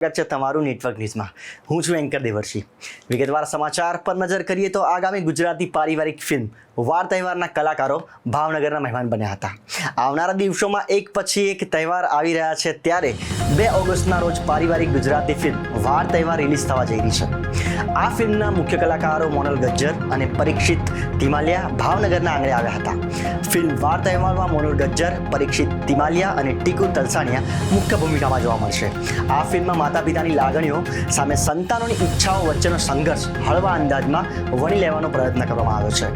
સ્વાગત છે તમારું નેટવર્ક ન્યૂઝમાં. હું છું એન્કર દેવર્ષી. વિગતવાર સમાચાર પર નજર કરીએ તો આગામી ગુજરાતી પારિવારિક ફિલ્મ વાર તહેવારના કલાકારો ભાવનગરના મહેમાન બન્યા હતા. આવનારા દિવસોમાં એક પછી એક તહેવાર આવી રહ્યા છે ત્યારે બે ઓગસ્ટના રોજ પારિવારિક ગુજરાતી ફિલ્મ વાર તહેવાર રિલીઝ થવા જઈ રહી છે. આ ફિલ્મના મુખ્ય કલાકારો મોનલ ગજ્જર અને પરીક્ષિત તિમાલિયા ભાવનગરના આંગણે આવ્યા હતા. ફિલ્મ વાર તહેવારમાં મોનલ ગજ્જર, પરીક્ષિત તિમાલિયા અને ટીકુ તલસાણિયા મુખ્ય ભૂમિકામાં જોવા મળશે. આ ફિલ્મમાં માતા પિતાની લાગણીઓ સામે સંતાનોની ઈચ્છાઓ વચ્ચેનો સંઘર્ષ હળવા અંદાજમાં વણી લેવાનો પ્રયત્ન કરવામાં આવ્યો છે.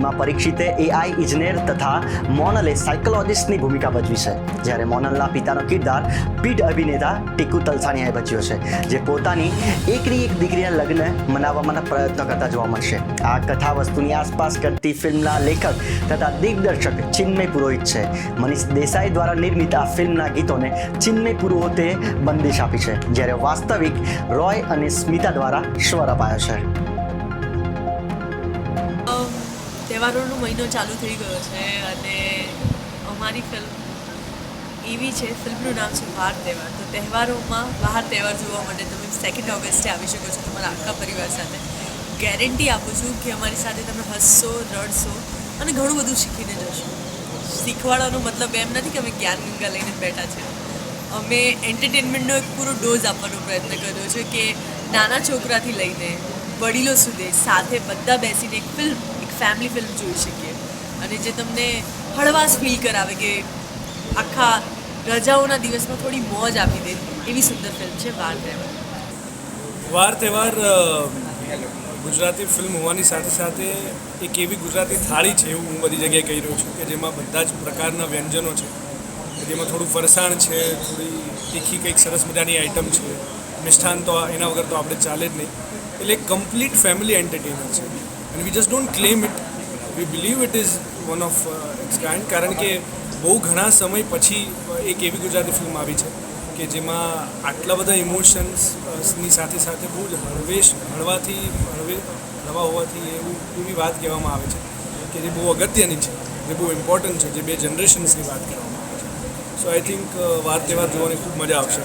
ફિલ્મમાં પરીક્ષિતે એઆઈ ઇજનેર તથા મોનલે સાયકોલોજિસ્ટની ભૂમિકા ભજવી છે. જ્યારે મોનલના પિતાનો કિરદાર પીઢ અભિનેતા ટીકુ તલસાણીયાએ ભજવ્યો છે, જે પોતાની એકની એક દીકરીના લગ્ન મનાવવાના પ્રયત્નો કરતા જોવા મળશે. આ કથા વસ્તુની આસપાસ કરતી ફિલ્મના લેખક તથા દિગ્દર્શક ચિન્મય પુરોહિત છે. મનીષ દેસાઈ દ્વારા નિર્મિત આ ફિલ્મના ગીતોને ચિન્મય પુરોહિતે બંદિશ આપી છે, જ્યારે વાસ્તવિક રોય અને સ્મિતા દ્વારા સ્વર અપાયો છે. તહેવારોનો મહિનો ચાલુ થઈ ગયો છે અને અમારી ફિલ્મ એવી છે, ફિલ્મનું નામ છે વાર તહેવાર. તો તહેવારોમાં બહાર તહેવાર જોવા માટે તમે સેકન્ડ ઓગસ્ટે આવી શકો છો તમારા આખા પરિવાર સાથે. ગેરંટી આપું છું કે અમારી સાથે તમે હસશો, રડશો અને ઘણું બધું શીખીને જશો. શીખવાડવાનો મતલબ એમ નથી કે અમે જ્ઞાન ગંગા લઈને બેઠા છે. અમે એન્ટરટેનમેન્ટનો એક પૂરો ડોઝ આપવાનો પ્રયત્ન કર્યો છે કે નાના છોકરાથી લઈને વડીલો સુધી સાથે બધા બેસીને એક ફિલ્મ ફેમિલી ફિલ્મ જોઈ શકીએ. અને જે તમને હળવાશ ફીલ કરાવે કે આખા રજાઓના દિવસમાં થોડી મોજ આપી દે, એવી સુંદર ફિલ્મ છે વાર તહેવાર. વાર તહેવાર ગુજરાતી ફિલ્મ હોવાની સાથે સાથે એક એવી ગુજરાતી થાળી છે, એવું હું બધી જગ્યાએ કહી રહ્યો છું કે જેમાં બધા જ પ્રકારના વ્યંજનો છે. જેમાં થોડું ફરસાણ છે, થોડી તીખી કંઈક સરસ મજાની આઈટમ છે. મિષ્ઠાન તો એના વગર તો આપણે ચાલે જ નહીં. એટલે કમ્પ્લીટ ફેમિલી એન્ટરટેનર છે. અને we just don't claim it we believe it is one of its kind કારણ કે બહુ ઘણા સમય પછી એક એવી ગુજરાતી ફિલ્મ આવી છે કે જેમાં આટલા બધા ઇમોશન્સની સાથે સાથે બહુ જ હળવેશ, હળવાથી, હળવે, હળવા હોવાથી એવું એવી વાત કહેવામાં આવે છે કે જે બહુ અગત્યની છે, જે બહુ ઇમ્પોર્ટન્ટ છે, જે બે જનરેશન્સની વાત કરવામાં આવે છે. સો આઈ થિંક વાર તહેવાર જોવાની ખૂબ મજા આવશે.